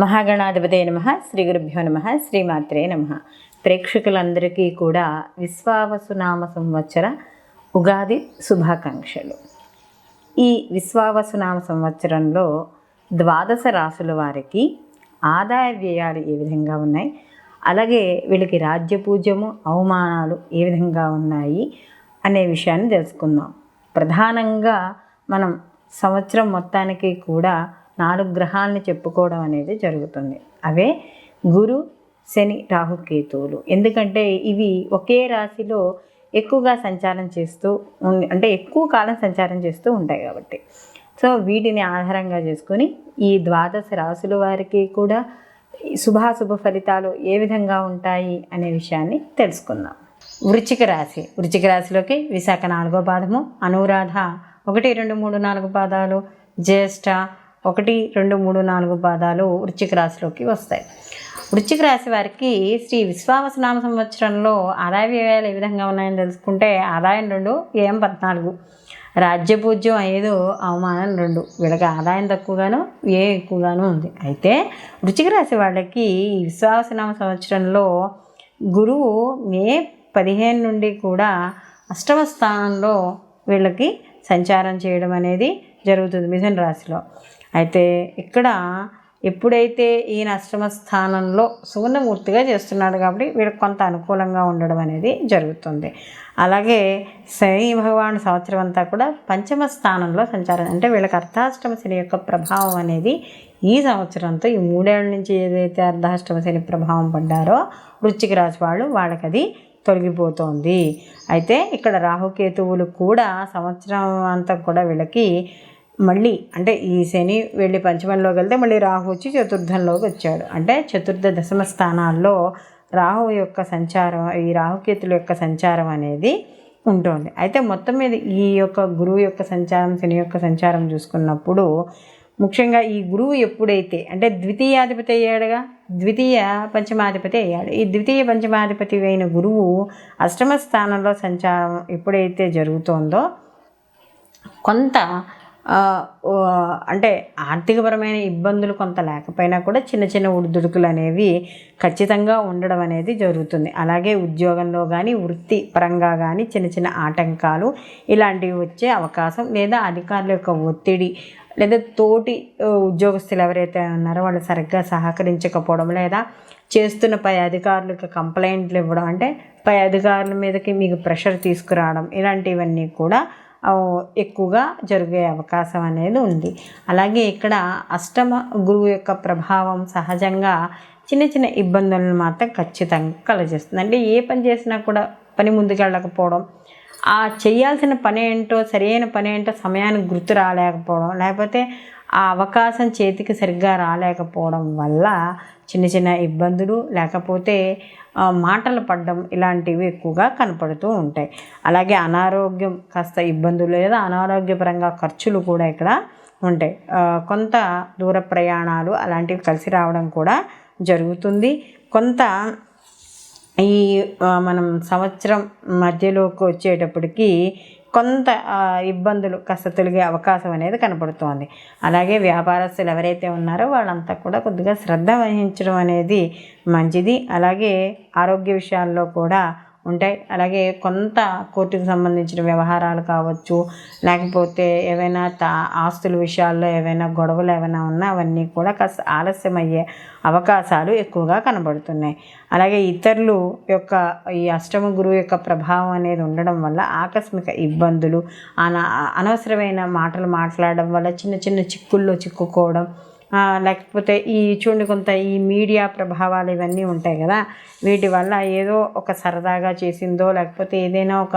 మహాగణాధిపతే నమ శ్రీ గురుభ్యో నమ శ్రీమాత్రే నమ. ప్రేక్షకులందరికీ కూడా విశ్వావసునామ సంవత్సర ఉగాది శుభాకాంక్షలు. ఈ విశ్వావసునామ సంవత్సరంలో ద్వాదశ రాసుల వారికి ఆదాయ వ్యయాలు ఏ విధంగా ఉన్నాయి? అలాగే వీళ్ళకి రాజ్యపూజ్యము అవమానాలు ఏ విధంగా ఉన్నాయి? అనే విషయాన్ని తెలుసుకుందాం. ప్రధానంగా మనం సంవత్సరం మొత్తానికి కూడా నాలుగు గ్రహాలని చెప్పుకోవడం అనేది జరుగుతుంది. అవే గురు శని రాహుకేతువులు ఎందుకంటే ఇవి ఒకే రాశిలో ఎక్కువగా సంచారం చేస్తూ ఉం- అంటే ఎక్కువ కాలం సంచారం చేస్తూ ఉంటాయి కాబట్టి. సో వీటిని ఆధారంగా చేసుకొని ఈ ద్వాదశ రాశుల వారికి కూడా శుభాశుభ ఫలితాలు ఏ విధంగా ఉంటాయి అనే విషయాన్ని తెలుసుకుందాం. వృచ్చిక రాశి. వృచ్చిక రాశిలోకి విశాఖ నాలుగో పాదము అనురాధ ఒకటి రెండు మూడు నాలుగు పాదాలు జ్యేష్ఠ ఒకటి రెండు మూడు నాలుగు పాదాలు వృచ్చిక రాశిలోకి వస్తాయి. వృశ్చిక రాశి వారికి శ్రీ విశ్వావసనామ సంవత్సరంలో ఆదాయ వ్యయాలు ఏ విధంగా ఉన్నాయని తెలుసుకుంటే ఆదాయం రెండు వ్యయం పద్నాలుగు. రాజ్యపూజ్యం ఐదు అవమానం రెండు. వీళ్ళకి ఆదాయం తక్కువగాను వ్యయం ఎక్కువగాను ఉంది. అయితే వృశ్చిక రాశి వాళ్ళకి ఈ విశ్వావసనామ సంవత్సరంలో గురువు మే పదిహేను నుండి కూడా అష్టమ స్థానంలో వీళ్ళకి సంచారం చేయడం అనేది జరుగుతుంది మిథున రాశిలో. అయితే ఇక్కడ ఎప్పుడైతే ఈయన అష్టమ స్థానంలో సువర్ణమూర్తిగా చేస్తున్నాడు కాబట్టి వీళ్ళకి కొంత అనుకూలంగా ఉండడం అనేది జరుగుతుంది. అలాగే శని భగవాన్ సంవత్సరం అంతా కూడా పంచమ స్థానంలో సంచారం. అంటే వీళ్ళకి అర్ధాష్టమ శని యొక్క ప్రభావం అనేది ఈ సంవత్సరంతో ఈ మూడేళ్ళ నుంచి ఏదైతే అర్ధాష్టమ శని ప్రభావం పడ్డారో వృశ్చిక రాశి వాళ్ళు వాళ్ళకి అది తొలగిపోతోంది. అయితే ఇక్కడ రాహుకేతువులు కూడా సంవత్సరం అంతా కూడా వీళ్ళకి మళ్ళీ అంటే ఈ శని వెళ్ళి పంచమంలోకి వెళ్తే మళ్ళీ రాహు వచ్చి చతుర్థంలోకి వచ్చాడు. అంటే చతుర్థ దశమ స్థానాల్లో రాహు యొక్క సంచారం ఈ రాహుకేతుల యొక్క సంచారం అనేది ఉంటుంది. అయితే మొత్తం మీద ఈ యొక్క గురువు యొక్క సంచారం శని యొక్క సంచారం చూసుకున్నప్పుడు ముఖ్యంగా ఈ గురువు ఎప్పుడైతే అంటే ద్వితీయాధిపతి అయ్యాడుగా? ద్వితీయ పంచమాధిపతి అయ్యాడు. ఈ ద్వితీయ పంచమాధిపతి అయిన గురువు అష్టమ స్థానంలో సంచారం ఎప్పుడైతే జరుగుతోందో కొంత అంటే ఆర్థికపరమైన ఇబ్బందులు కొంత లేకపోయినా కూడా చిన్న చిన్న ఉడుదుడుకులు అనేవి ఖచ్చితంగా ఉండడం అనేది జరుగుతుంది. అలాగే ఉద్యోగంలో కానీ వృత్తి పరంగా కానీ చిన్న చిన్న ఆటంకాలు ఇలాంటివి వచ్చే అవకాశం లేదా అధికారుల యొక్క ఒత్తిడి లేదా తోటి ఉద్యోగస్తులు ఎవరైతే ఉన్నారో వాళ్ళు సరిగ్గా సహకరించకపోవడం లేదా చేస్తున్న పై అధికారులకు కంప్లైంట్లు ఇవ్వడం అంటే పై అధికారుల మీదకి మీకు ప్రెషర్ తీసుకురావడం ఇలాంటివన్నీ కూడా ఎక్కువగా జరిగే అవకాశం అనేది ఉంది. అలాగే ఇక్కడ అష్టమ గురువు యొక్క ప్రభావం సహజంగా చిన్న చిన్న ఇబ్బందులను మాత్రం ఖచ్చితంగా కలిగిస్తుంది. అంటే ఏ పని చేసినా కూడా పని ముందుకెళ్ళకపోవడం ఆ చేయాల్సిన పని ఏంటో సరైన పని ఏంటో సమయానికి గుర్తు రాలేకపోవడం లేకపోతే ఆ అవకాశం చేతికి సరిగ్గా రాలేకపోవడం వల్ల చిన్న చిన్న ఇబ్బందులు లేకపోతే మాటలు పడడం ఇలాంటివి ఎక్కువగా కనపడుతూ ఉంటాయి. అలాగే అనారోగ్యం కాస్త ఇబ్బందులు లేదా అనారోగ్యపరంగా ఖర్చులు కూడా ఇక్కడ ఉంటాయి. కొంత దూర ప్రయాణాలు అలాంటివి కలిసి రావడం కూడా జరుగుతుంది. కొంత ఈ మనం సంవత్సరం మధ్యలోకి వచ్చేటప్పటికి కొంత ఇబ్బందులు కాస్త తొలగే అవకాశం అనేది కనపడుతోంది. అలాగే వ్యాపారస్తులు ఎవరైతే ఉన్నారో వాళ్ళంతా కూడా కొద్దిగా శ్రద్ధ వహించడం అనేది మంచిది. అలాగే ఆరోగ్య విషయాల్లో కూడా ఉంటాయి. అలాగే కొంత కోర్టుకు సంబంధించిన వ్యవహారాలు కావచ్చు లేకపోతే ఏవైనా తా ఆస్తుల విషయాల్లో ఏవైనా గొడవలు ఏమైనా ఉన్నా అవన్నీ కూడా కాస్త ఆలస్యం అయ్యే అవకాశాలు ఎక్కువగా కనబడుతున్నాయి. అలాగే ఇతరులు యొక్క ఈ అష్టమ గురువు యొక్క ప్రభావం అనేది ఉండడం వల్ల ఆకస్మిక ఇబ్బందులు అన అనవసరమైన మాటలు మాట్లాడడం వల్ల చిన్న చిన్న చిక్కుల్లో చిక్కుకోవడం లేకపోతే ఈ చూడండి కొంత ఈ మీడియా ప్రభావాలు ఇవన్నీ ఉంటాయి కదా. వీటి వల్ల ఏదో ఒక సరదాగా చేసిందో లేకపోతే ఏదైనా ఒక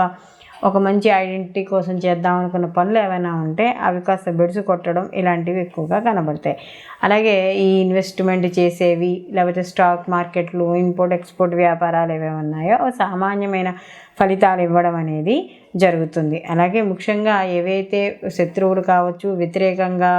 ఒక మంచి ఐడెంటిటీ కోసం చేద్దాం అనుకున్న పనులు ఏమైనా ఉంటే అవి కాస్త బెడుసు కొట్టడం ఇలాంటివి ఎక్కువగా కనబడతాయి. అలాగే ఈ ఇన్వెస్ట్మెంట్ చేసేవి లేకపోతే స్టాక్ మార్కెట్లు ఇంపోర్ట్ ఎక్స్పోర్ట్ వ్యాపారాలు ఏవేవి ఉన్నాయో సామాన్యమైన ఫలితాలు ఇవ్వడం అనేది జరుగుతుంది. అలాగే ముఖ్యంగా ఏవైతే శత్రువులు కావచ్చు వ్యతిరేకంగా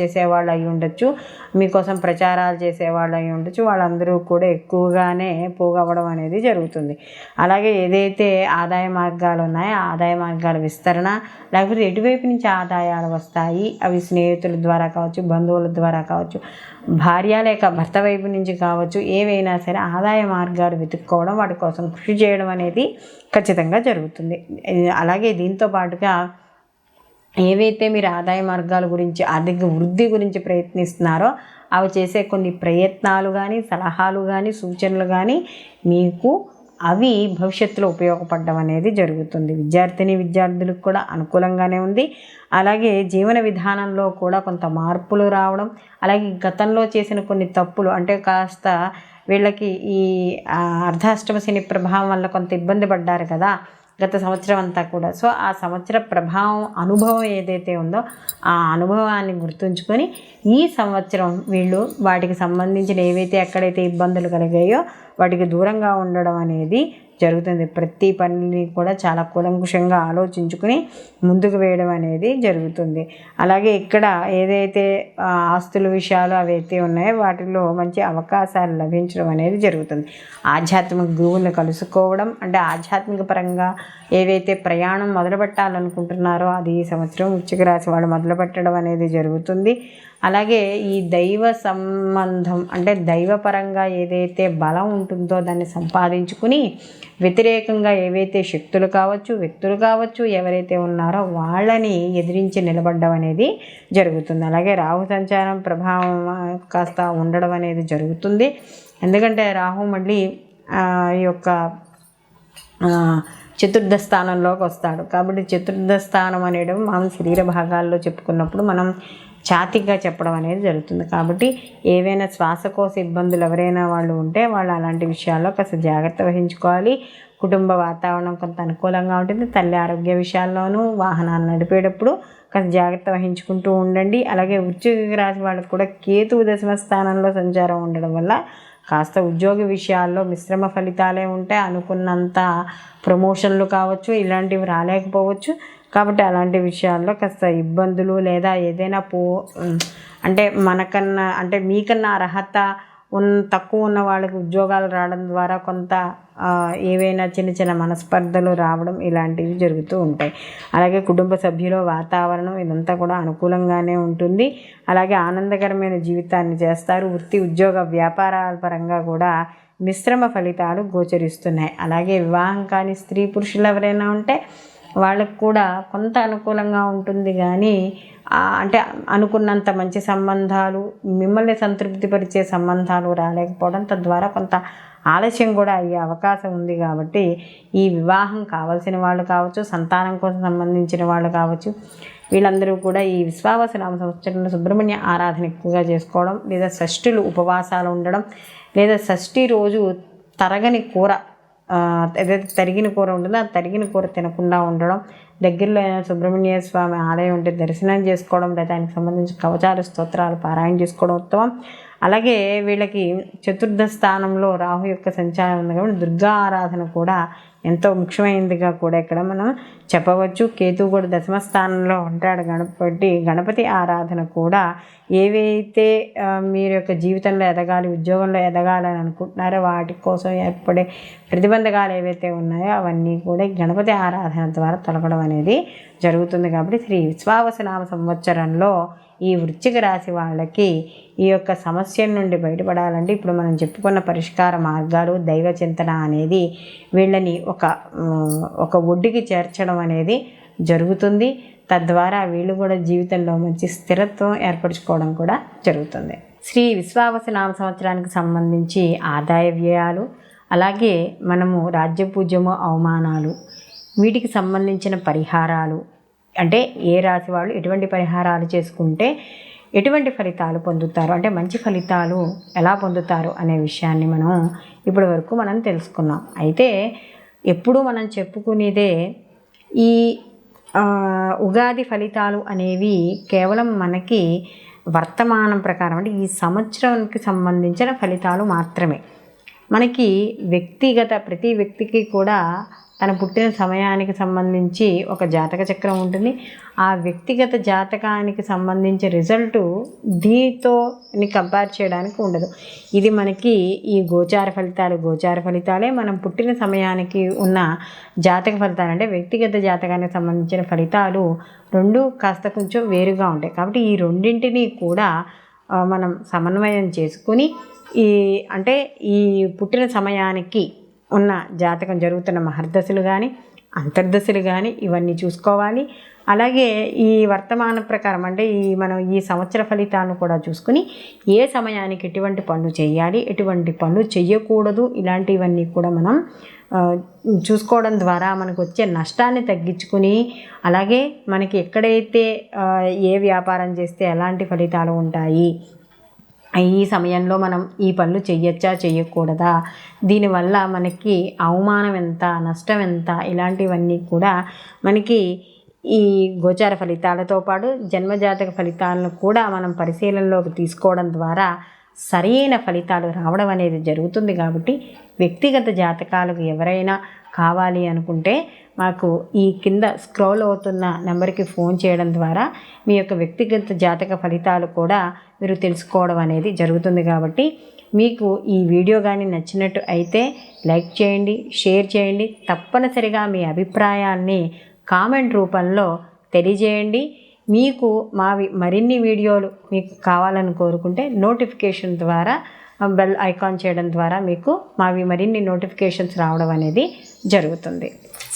చేసేవాళ్ళు అయి ఉండొచ్చు మీకోసం ప్రచారాలు చేసేవాళ్ళు అయి ఉండొచ్చు వాళ్ళందరూ కూడా ఎక్కువగానే పోగవడం అనేది జరుగుతుంది. అలాగే ఏదైతే ఆదాయ మార్గాలు ఉన్నాయో ఆదాయ మార్గాల విస్తరణ లేకపోతే ఎటువైపు నుంచి ఆదాయాలు వస్తాయి అవి స్నేహితుల ద్వారా కావచ్చు బంధువుల ద్వారా కావచ్చు భార్య లేక భర్త వైపు నుంచి కావచ్చు ఏవైనా సరే ఆదాయ మార్గాలు వెతుక్కోవడం వాటి కోసం కృషి చేయడం అనేది ఖచ్చితంగా జరుగుతుంది. అలాగే దీంతో పాటుగా ఏవైతే మీరు ఆదాయ మార్గాల గురించి ఆర్థిక వృద్ధి గురించి ప్రయత్నిస్తున్నారో అవి చేసే కొన్ని ప్రయత్నాలు కానీ సలహాలు కానీ సూచనలు కానీ మీకు అవి భవిష్యత్తులో ఉపయోగపడడం అనేది జరుగుతుంది. విద్యార్థిని విద్యార్థులకు కూడా అనుకూలంగానే ఉంది. అలాగే జీవన విధానంలో కూడా కొంత మార్పులు రావడం అలాగే గతంలో చేసిన కొన్ని తప్పులు అంటే కాస్త వీళ్ళకి ఈ అర్ధాష్టమ శని ప్రభావం వల్ల కొంత ఇబ్బంది పడ్డారు కదా. గత సంవత్సరం అంతా కూడా. సో ఆ సంవత్సర ప్రభావం అనుభవం ఏదైతే ఉందో ఆ అనుభవాన్ని గుర్తుంచుకొని ఈ సంవత్సరం వీళ్ళు వాటికి సంబంధించిన ఏవైతే ఎక్కడైతే ఇబ్బందులు కలిగాయో వాటికి దూరంగా ఉండడం అనేది జరుగుతుంది. ప్రతి పనిని కూడా చాలా కూలంకుషంగా ఆలోచించుకుని ముందుకు వేయడం అనేది జరుగుతుంది. అలాగే ఇక్కడ ఏదైతే ఆస్తుల విషయాలు అవైతే ఉన్నాయో వాటిలో మంచి అవకాశాలు లభించడం అనేది జరుగుతుంది. ఆధ్యాత్మిక గురువులను కలుసుకోవడం అంటే ఆధ్యాత్మిక పరంగా ఏవైతే ప్రయాణం మొదలు పెట్టాలనుకుంటున్నారో అది ఈ సంవత్సరం ఉచ్చిక రాసి వాళ్ళు మొదలుపెట్టడం అనేది జరుగుతుంది. అలాగే ఈ దైవ సంబంధం అంటే దైవపరంగా ఏదైతే బలం ఉంటుందో దాన్ని సంపాదించుకుని వ్యతిరేకంగా ఏవైతే శక్తులు కావచ్చు వ్యక్తులు కావచ్చు ఎవరైతే ఉన్నారో వాళ్ళని ఎదిరించి నిలబడడం అనేది జరుగుతుంది. అలాగే రాహు సంచారం ప్రభావం కాస్త ఉండడం అనేది జరుగుతుంది. ఎందుకంటే రాహు మళ్ళీ ఈ యొక్క చతుర్థ స్థానంలోకి వస్తాడు. కాబట్టి చతుర్థ స్థానం అనేది మనం శరీర భాగాల్లో చెప్పుకున్నప్పుడు మనం ఛాతీగా చెప్పడం అనేది జరుగుతుంది. కాబట్టి ఏవైనా శ్వాసకోశ ఇబ్బందులు ఎవరైనా వాళ్ళు ఉంటే వాళ్ళు అలాంటి విషయాల్లో కాస్త జాగ్రత్త వహించుకోవాలి. కుటుంబ వాతావరణం కొంత అనుకూలంగా ఉంటుంది. తల్లి ఆరోగ్య విషయాల్లోనూ వాహనాలు నడిపేటప్పుడు కాస్త జాగ్రత్త వహించుకుంటూ ఉండండి. అలాగే ఉద్యోగ రాశి వాళ్ళకి కూడా కేతువు దశమ స్థానంలో సంచారం ఉండడం వల్ల కాస్త ఉద్యోగ విషయాల్లో మిశ్రమ ఫలితాలే ఉంటాయి. అనుకున్నంత ప్రమోషన్లు కావచ్చు ఇలాంటివి రాలేకపోవచ్చు. కాబట్టి అలాంటి విషయాల్లో కాస్త ఇబ్బందులు లేదా ఏదైనా పో అంటే మనకన్నా అంటే మీకన్నా అర్హత ఉన్ తక్కువ ఉన్న వాళ్ళకి ఉద్యోగాలు రావడం ద్వారా కొంత ఏవైనా చిన్న చిన్న మనస్పర్ధలు రావడం ఇలాంటివి జరుగుతూ ఉంటాయి. అలాగే కుటుంబ సభ్యుల వాతావరణం ఇదంతా కూడా అనుకూలంగానే ఉంటుంది. అలాగే ఆనందకరమైన జీవితాన్ని చేస్తారు. వృత్తి ఉద్యోగ వ్యాపారాల పరంగా కూడా మిశ్రమ ఫలితాలు గోచరిస్తున్నాయి. అలాగే వివాహం కాని స్త్రీ పురుషులు ఎవరైనా ఉంటే వాళ్ళకు కూడా కొంత అనుకూలంగా ఉంటుంది కానీ అంటే అనుకున్నంత మంచి సంబంధాలు మిమ్మల్ని సంతృప్తిపరిచే సంబంధాలు రాలేకపోవడం తద్వారా కొంత ఆలస్యం కూడా అయ్యే అవకాశం ఉంది కాబట్టి ఈ వివాహం కావాల్సిన వాళ్ళు కావచ్చు సంతానం కోసం సంబంధించిన వాళ్ళు కావచ్చు వీళ్ళందరూ కూడా ఈ విశ్వావస నామ సంవత్సరంలో సుబ్రహ్మణ్య ఆరాధన ఎక్కువగా చేసుకోవడం లేదా షష్ఠులు ఉపవాసాలు ఉండడం లేదా షష్ఠి రోజు తరగని కూర ఏదైతే తరిగిన కూర ఉంటుందో ఆ తరిగిన కూర తినకుండా ఉండడం దగ్గరలో సుబ్రహ్మణ్య స్వామి ఆలయం ఉంటే దర్శనం చేసుకోవడం లేదా దానికి సంబంధించి కవచాలు స్తోత్రాలు పారాయణ చేసుకోవడం ఉత్తమం. అలాగే వీళ్ళకి చతుర్థ స్థానంలో రాహు యొక్క సంచారం ఉంది కాబట్టి దుర్గా ఆరాధన కూడా ఎంతో ముఖ్యమైనదిగా కూడా ఇక్కడ మనం చెప్పవచ్చు. కేతు కూడా దశమ స్థానంలో ఉంటాడు. గణపతి గణపతి ఆరాధన కూడా ఏవైతే మీరు యొక్క జీవితంలో ఎదగాలి ఉద్యోగంలో ఎదగాలని అనుకుంటున్నారో వాటి కోసం ఏర్పడే ప్రతిబంధకాలు ఏవైతే ఉన్నాయో అవన్నీ కూడా గణపతి ఆరాధన ద్వారా తొలగడం అనేది జరుగుతుంది. కాబట్టి శ్రీ విశ్వావసనామ సంవత్సరంలో ఈ వృశ్చిక రాశి వాళ్ళకి ఈ యొక్క సమస్య నుండి బయటపడాలంటే ఇప్పుడు మనం చెప్పుకున్న పరిష్కార మార్గాలు దైవ చింతన అనేది వీళ్ళని ఒక ఒక ఒడ్డుకి చేర్చడం అనేది జరుగుతుంది. తద్వారా వీళ్ళు కూడా జీవితంలో మంచి స్థిరత్వం ఏర్పరచుకోవడం కూడా జరుగుతుంది. శ్రీ విశ్వావస నామ సంవత్సరానికి సంబంధించి ఆదాయ వ్యయాలు అలాగే మనము రాజ్యపూజ్యము అవమానాలు వీటికి సంబంధించిన పరిహారాలు అంటే ఏ రాశి వాళ్ళు ఎటువంటి పరిహారాలు చేసుకుంటే ఎటువంటి ఫలితాలు పొందుతారు? అంటే మంచి ఫలితాలు ఎలా పొందుతారు అనే విషయాన్ని మనం ఇప్పటి వరకు మనం తెలుసుకున్నాం. అయితే ఎప్పుడు మనం చెప్పుకునేదే ఈ ఉగాది ఫలితాలు అనేవి కేవలం మనకి వర్తమానం ప్రకారం అంటే ఈ సంవత్సరానికి సంబంధించిన ఫలితాలు మాత్రమే. మనకి వ్యక్తిగత ప్రతి వ్యక్తికి కూడా తన పుట్టిన సమయానికి సంబంధించి ఒక జాతక చక్రం ఉంటుంది. ఆ వ్యక్తిగత జాతకానికి సంబంధించి రిజల్ట్ దీతో కంపేర్ చేయడానికి ఉండదు. ఇది మనకి ఈ గోచార ఫలితాలు గోచార ఫలితాలే మనం పుట్టిన సమయానికి ఉన్న జాతక ఫలితాలు. అంటే వ్యక్తిగత జాతకానికి సంబంధించిన ఫలితాలు రెండు కాస్త కొంచెం వేరుగా ఉంటాయి. కాబట్టి ఈ రెండింటినీ కూడా మనం సమన్వయం చేసుకుని ఈ అంటే ఈ పుట్టిన సమయానికి ఉన్న జాతకం జరుగుతున్న మహర్దశలు కానీ అంతర్దశలు కానీ ఇవన్నీ చూసుకోవాలి. అలాగే ఈ వర్తమాన ప్రకారం అంటే ఈ మనం ఈ సంవత్సర ఫలితాలను కూడా చూసుకుని ఏ సమయానికి ఎటువంటి పనులు చేయాలి ఎటువంటి పనులు చేయకూడదు ఇలాంటివన్నీ కూడా మనం చూసుకోవడం ద్వారా మనకు వచ్చే నష్టాన్ని తగ్గించుకుని అలాగే మనకి ఎక్కడైతే ఏ వ్యాపారం చేస్తే ఎలాంటి ఫలితాలు ఉంటాయి ఈ సమయంలో మనం ఈ పనులు చెయ్యొచ్చా చేయకూడదా దీనివల్ల మనకి అవమానం ఎంత నష్టం ఎంత? ఇలాంటివన్నీ కూడా మనకి ఈ గోచార ఫలితాలతో పాటు జన్మజాతక ఫలితాలను కూడా మనం పరిశీలనలోకి తీసుకోవడం ద్వారా సరైన ఫలితాలు రావడం అనేది జరుగుతుంది కాబట్టి వ్యక్తిగత జాతకాలకు ఎవరైనా కావాలి అనుకుంటే మాకు ఈ కింద స్క్రోల్ అవుతున్న నెంబర్కి ఫోన్ చేయడం ద్వారా మీ యొక్క వ్యక్తిగత జాతక ఫలితాలు కూడా మీరు తెలుసుకోవడం అనేది జరుగుతుంది కాబట్టి మీకు ఈ వీడియో కానీ నచ్చినట్టు అయితే లైక్ చేయండి షేర్ చేయండి తప్పనిసరిగా మీ అభిప్రాయాల్ని కామెంట్ రూపంలో తెలియజేయండి. మీకు మావి మరిన్ని వీడియోలు మీకు కావాలని కోరుకుంటే నోటిఫికేషన్ ద్వారా బెల్ ఐకాన్ చేయడం ద్వారా మీకు మావి మరిన్ని నోటిఫికేషన్స్ రావడం అనేది జరుగుతుంది.